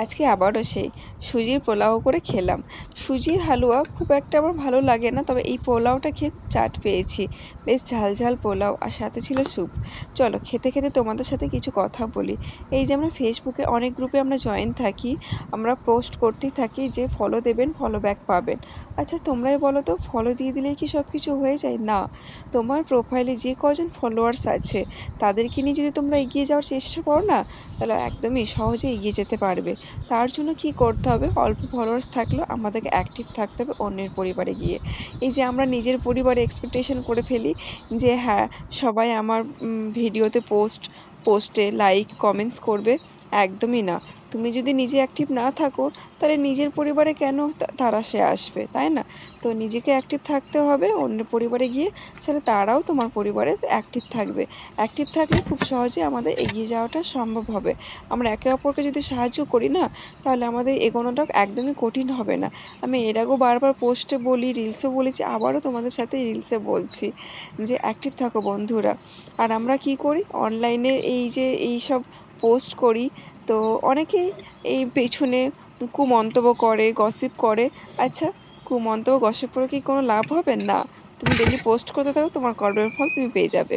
আজকে আবারও সেই সুজির পোলাও করে খেলাম। সুজির হালুয়া খুব একটা আমার ভালো লাগে না, তবে এই পোলাওটা খেয়ে চাট পেয়েছি। বেশ ঝাল ঝাল পোলাও আর সাথে ছিল স্যুপ। চলো, খেতে খেতে তোমাদের সাথে কিছু কথা বলি। এই যে আমরা ফেসবুকে অনেক গ্রুপে আমরা জয়েন থাকি, আমরা পোস্ট করতেই থাকি যে ফলো দেবেন, ফলো ব্যাক পাবেন। আচ্ছা তোমরাই বলো তো, ফলো দিয়ে দিলেই কি সব কিছু হয়ে যায়? না। তোমার প্রোফাইলে যে কজন ফলোয়ার্স আছে, তাদেরকে নিয়ে যদি তোমরা এগিয়ে যাওয়ার চেষ্টা করো না, তাহলে একদমই সহজে এগিয়ে যেতে পারবে। তার জন্য কি করতে হবে? অল্প ফলোয়ার্স থাকলেও আমাদেরকে অ্যাক্টিভ থাকতে হবে অন্যের পরিবারে গিয়ে। এই যে আমরা নিজের পরিবারে এক্সপেকটেশন করে ফেলি যে হ্যাঁ সবাই আমার ভিডিওতে পোস্ট পোস্টে লাইক কমেন্টস করবে। একদমই না। তুমি যদি নিজে অ্যাক্টিভ না থাকো, তাহলে নিজের পরিবারে কেন তারা সে আসবে, তাই না? তো নিজেকে অ্যাক্টিভ থাকতে হবে অন্য পরিবারে গিয়ে, সেটা তারাও তোমার পরিবারে অ্যাক্টিভ থাকবে। অ্যাক্টিভ থাকলে খুব সহজে আমাদের এগিয়ে যাওয়াটা সম্ভব হবে। আমরা একে অপরকে যদি সাহায্য করি না, তাহলে আমাদের এগোনোটা একদমই কঠিন হবে না। আমি এর আগেও বারবার পোস্টে বলি রিলসও বলেছি, আবারও তোমাদের সাথে রিলসে বলছি যে অ্যাক্টিভ থাকো বন্ধুরা। আর আমরা কি করি? অনলাইনে এই যে, এই সব পোস্ট করি। তো অনেকেই এই পেছনে কুমন্তব্য করে গসিপ করে। আচ্ছা কুমন্তব্য গসিপ করে কি কোনো লাভ হবে? না, তুমি ডেলি পোস্ট করতে থাকো, তোমার কর্মের ফল তুমি পেয়ে যাবে।